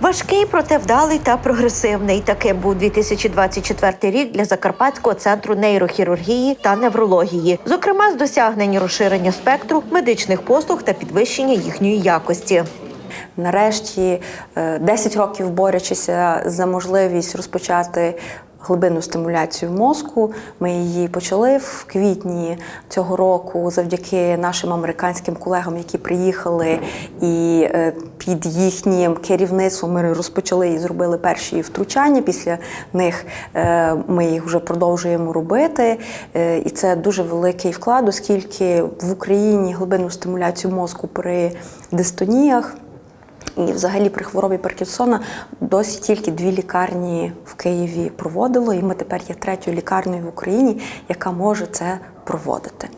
Важкий, проте вдалий та прогресивний. Таким був 2024 рік для Закарпатського центру нейрохірургії та неврології, зокрема з досягнень розширення спектру медичних послуг та підвищення їхньої якості. Нарешті, е, 10 років борючися за можливість розпочати глибинну стимуляцію мозку. Ми її почали в квітні цього року завдяки нашим американським колегам, які приїхали, і е, під їхнім керівництвом ми розпочали і зробили перші втручання. Після них е, ми їх вже продовжуємо робити. Е, І це дуже великий вклад, оскільки в Україні глибинну стимуляцію мозку при дистоніях. І взагалі при хворобі Паркінсона досі тільки дві лікарні в Києві проводило, і ми тепер є третьою лікарнею в Україні, яка може це проводити.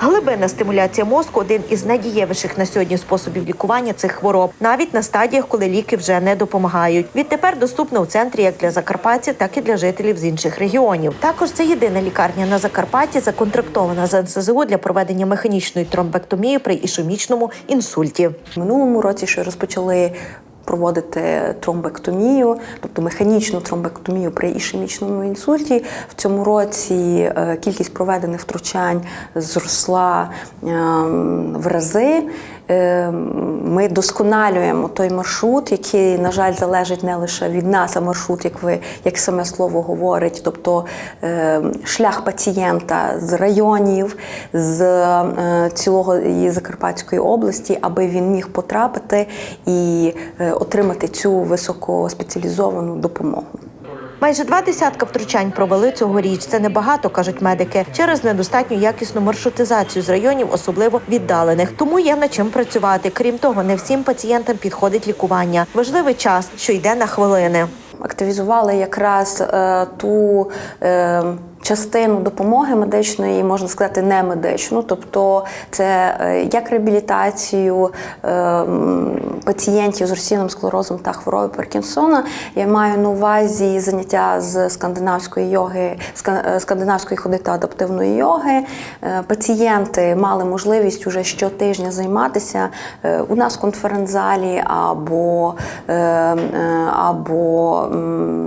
Глибинна стимуляція мозку один із найдієвіших на сьогодні способів лікування цих хвороб, навіть на стадіях, коли ліки вже не допомагають. Відтепер доступна у центрі як для закарпатців, так і для жителів з інших регіонів. Також це єдина лікарня на Закарпатті, законтрактована з НСЗУ для проведення механічної тромбектомії при ішемічному інсульті. Минулому році ще розпочали проводити тромбектомію, тобто механічну тромбектомію при ішемічному інсульті. В цьому році е, кількість проведених втручань зросла ем, в рази. Ми досконалюємо той маршрут, який, на жаль, залежить не лише від нас, а маршрут, як ви як саме слово говорить, тобто ем, шлях пацієнта з районів, з е, цілого Закарпатської області, аби він міг потрапити і е, отримати цю високоспеціалізовану допомогу. Майже два десятка втручань провели цьогоріч. Це небагато, кажуть медики, через недостатню якісну маршрутизацію з районів, особливо віддалених. Тому є над чим працювати. Крім того, не всім пацієнтам підходить лікування. Важливий час, що йде на хвилини. активізували якраз е, ту е, частину допомоги медичної, можна сказати, не медичну, тобто це е, як реабілітацію е, пацієнтів з розсійним склерозом та хворобою Паркінсона. Я маю на увазі заняття з скандинавської йоги, е, скандинавської ходи та адаптивної йоги. Пацієнти мали можливість уже щотижня займатися у нас в конференц-залі або, або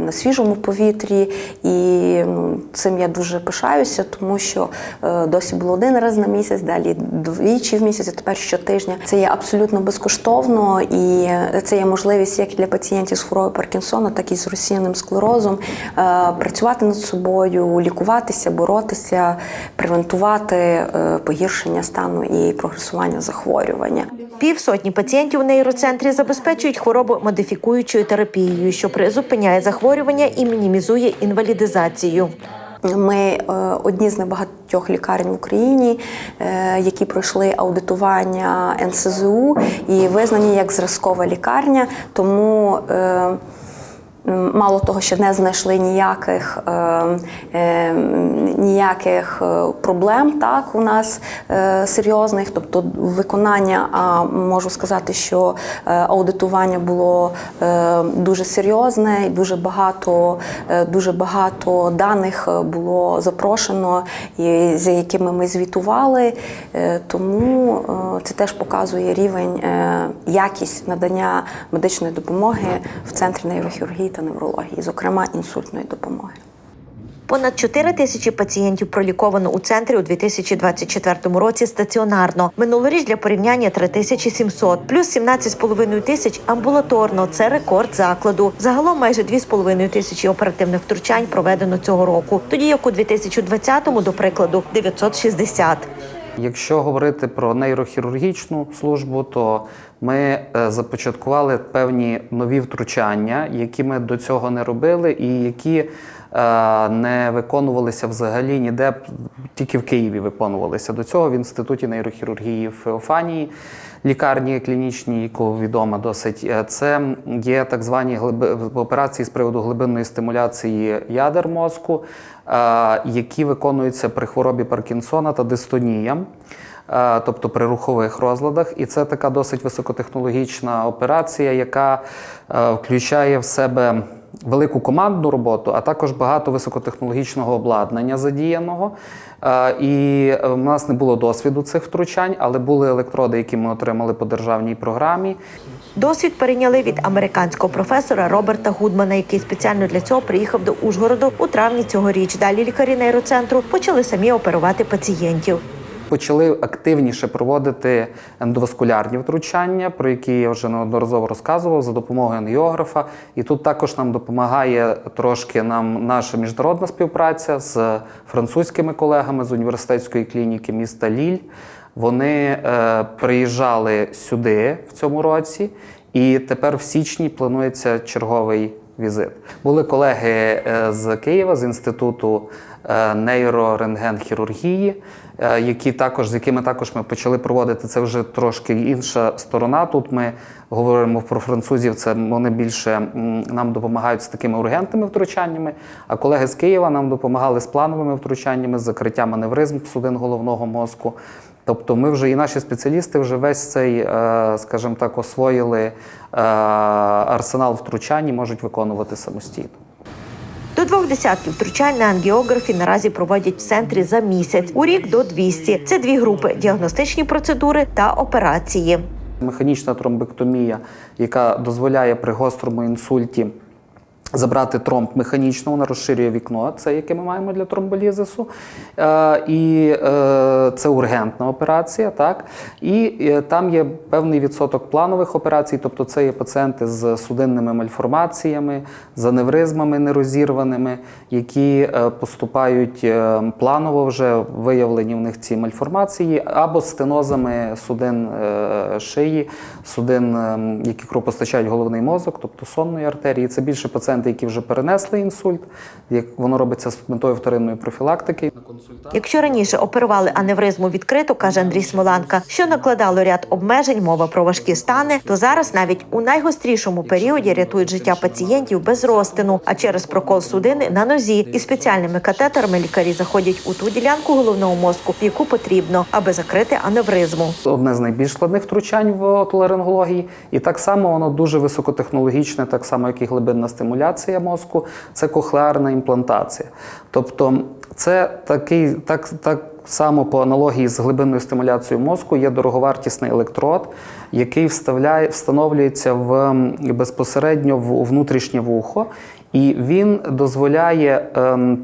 на свіжому повітрі. І ну, цим я дуже пишаюся, тому що е, досі було один раз на місяць, далі двічі в місяць, а тепер щотижня. Це є абсолютно безкоштовно, і це є можливість як для пацієнтів з хворобою Паркінсона, так і з розсіяним склерозом е, працювати над собою, лікуватися, боротися, превентувати е, погіршення стану і прогресування захворювання. Півсотні пацієнтів у нейроцентрі забезпечують хворобу модифікуючою терапією, що призупиняє захворювання і мінімізує інвалідизацію. Ми е, одні з небагатьох лікарень в Україні, е, які пройшли аудитування НСЗУ і визнані як зразкова лікарня. Тому е, мало того, що не знайшли ніяких, ніяких е, проблем так у нас е, серйозних, тобто виконання, а можу сказати, що е, аудитування було дуже серйозне і дуже багато, дуже багато даних було запрошено, і за якими ми звітували. Тому це теж показує рівень якість надання медичної допомоги в центрі нейрохірургії та неврології, зокрема інсультної допомоги. Понад 4 тисячі пацієнтів проліковано у центрі у 2024 році стаціонарно. Минулоріч для порівняння 3700, плюс 17,5 тисяч амбулаторно. Це рекорд закладу. Загалом майже 2,5 тисячі оперативних втручань проведено цього року. Тоді як у 2020-му, до прикладу, 960. Якщо говорити про нейрохірургічну службу, то ми е, започаткували певні нові втручання, які ми до цього не робили, і які не виконувалися взагалі ніде, тільки в Києві виконувалися. До цього в інституті нейрохірургії в Феофанії, лікарні клінічній, яку відома досить. е, Це є так звані операції з приводу глибинної стимуляції ядер мозку, е, які виконуються при хворобі Паркінсона та дистонія. е, Тобто при рухових розладах, і це така досить високотехнологічна операція, яка е, включає в себе велику командну роботу, а також багато високотехнологічного обладнання задіяного. Е, І е, в нас не було досвіду цих втручань, але були електроди, які ми отримали по державній програмі. Досвід перейняли від американського професора Роберта Гудмана, який спеціально для цього приїхав до Ужгороду у травні цьогоріч. Далі лікарі нейроцентру почали самі оперувати пацієнтів. Почали активніше проводити ендоваскулярні втручання, про які я вже неодноразово розказував за допомогою ангіографа. І тут також нам допомагає трошки нам наша міжнародна співпраця з французькими колегами з університетської клініки міста Ліль. Вони е, приїжджали сюди в цьому році, і тепер в січні планується черговий візит. Були колеги е, з Києва, з інституту е, нейрорентгенхірургії, які також з якими також ми почали проводити. Це вже трошки інша сторона. Тут ми говоримо про французів. Це вони більше нам допомагають з такими ургентними втручаннями. А колеги з Києва нам допомагали з плановими втручаннями, з закриттям аневризм судин головного мозку. Тобто, ми вже і наші спеціалісти вже весь цей, е, скажімо так, освоїли е, арсенал втручань і можуть виконувати самостійно. До двох десятків втручань на ангіографі наразі проводять в центрі за місяць, у рік до 200. Це дві групи: діагностичні процедури та операції. Механічна тромбектомія, яка дозволяє при гострому інсульті забрати тромб механічно, вона розширює вікно, це яке ми маємо для тромболізису. Е, і е, це ургентна операція. Так? І е, там є певний відсоток планових операцій, тобто це є пацієнти з судинними мальформаціями, з аневризмами нерозірваними, які поступають планово вже виявлені в них ці мальформації, або стенозами судин шиї, судин, е, які кровопостачають головний мозок, тобто сонної артерії. Це більше пацієнти, які вже перенесли інсульт, як воно робиться з метою вторинної профілактики. Якщо раніше оперували аневризму відкрито, каже Андрій Смоланка, що накладало ряд обмежень, мова про важкі стани, то зараз навіть у найгострішому періоді рятують життя пацієнтів без розтину, а через прокол судини на нозі і спеціальними катетерами лікарі заходять у ту ділянку головного мозку, яку потрібно, аби закрити аневризму. одне з найбільш складних втручань в отоларингології. І так само воно дуже високотехнологічне, так само, як і глибинна стимуляція мозку, це кохлеарна імплантація. Тобто, це такий, так, так само по аналогії з глибинною стимуляцією мозку є дороговартісний електрод, який вставляє, встановлюється в, безпосередньо в внутрішнє вухо. І він дозволяє ем,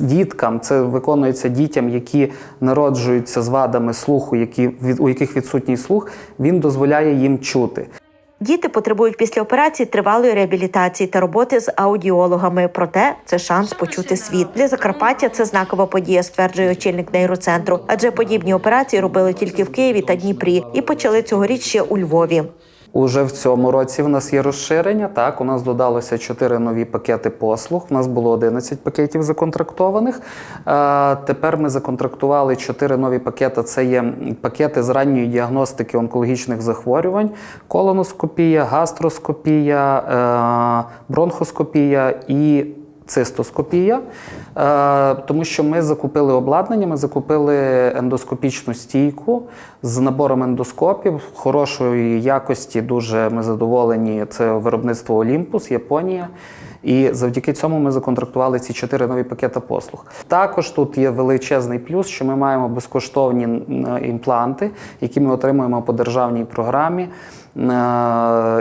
діткам, це виконується дітям, які народжуються з вадами слуху, які, у яких відсутній слух, він дозволяє їм чути. Діти потребують після операції тривалої реабілітації та роботи з аудіологами. Проте це шанс почути світ. Для Закарпаття це знакова подія, стверджує очільник нейроцентру. Адже подібні операції робили тільки в Києві та Дніпрі і почали цьогоріч ще у Львові. Уже в цьому році в нас є розширення. Так, у нас додалося 4 нові пакети послуг. У нас було 11 пакетів законтрактованих. Е, тепер ми законтрактували 4 нові пакети. Це є пакети з ранньої діагностики онкологічних захворювань: колоноскопія, гастроскопія, е, бронхоскопія і цистоскопія, е, тому що ми закупили обладнання, ми закупили ендоскопічну стійку з набором ендоскопів хорошої якості. Дуже ми задоволені. Це виробництво Олімпус, Японія. І завдяки цьому ми законтрактували ці чотири нові пакети послуг. Також тут є величезний плюс, що ми маємо безкоштовні імпланти, які ми отримуємо по державній програмі, е,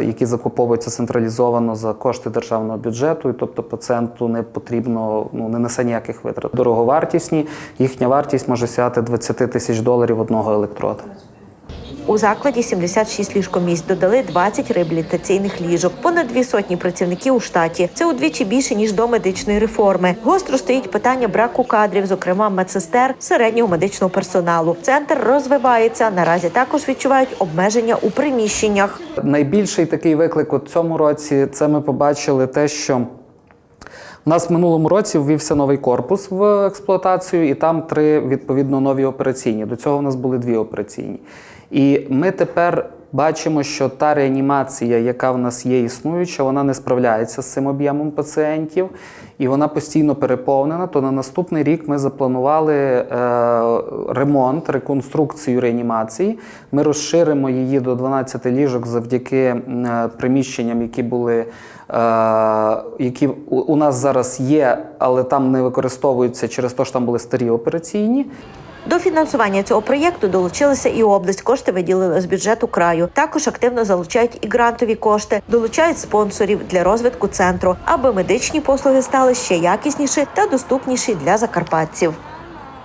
які закуповуються централізовано за кошти державного бюджету. І тобто пацієнту не потрібно ну не несе ніяких витрат. Дороговартісні, їхня вартість може сягати 20 тисяч доларів одного електрода. У закладі 76 ліжкомісць додали 20 реабілітаційних ліжок, понад дві сотні працівників у штаті. Це удвічі більше ніж до медичної реформи. Гостро стоїть питання браку кадрів, зокрема медсестер, середнього медичного персоналу. Центр розвивається. Наразі також відчувають обмеження у приміщеннях. Найбільший такий виклик у цьому році це ми побачили те, що у нас в минулому році ввівся новий корпус в експлуатацію, і там три відповідно нові операційні. До цього в нас були дві операційні. І ми тепер бачимо, що та реанімація, яка в нас є існуюча, вона не справляється з цим об'ємом пацієнтів, і вона постійно переповнена. То на наступний рік ми запланували е, ремонт, реконструкцію реанімації. Ми розширимо її до 12 ліжок завдяки е, приміщенням, які були. е, Які у- нас зараз є, але там не використовуються через те, що там були старі операційні. До фінансування цього проєкту долучилася і область. Кошти виділили з бюджету краю. Також активно залучають і грантові кошти, долучають спонсорів для розвитку центру, аби медичні послуги стали ще якісніші та доступніші для закарпатців.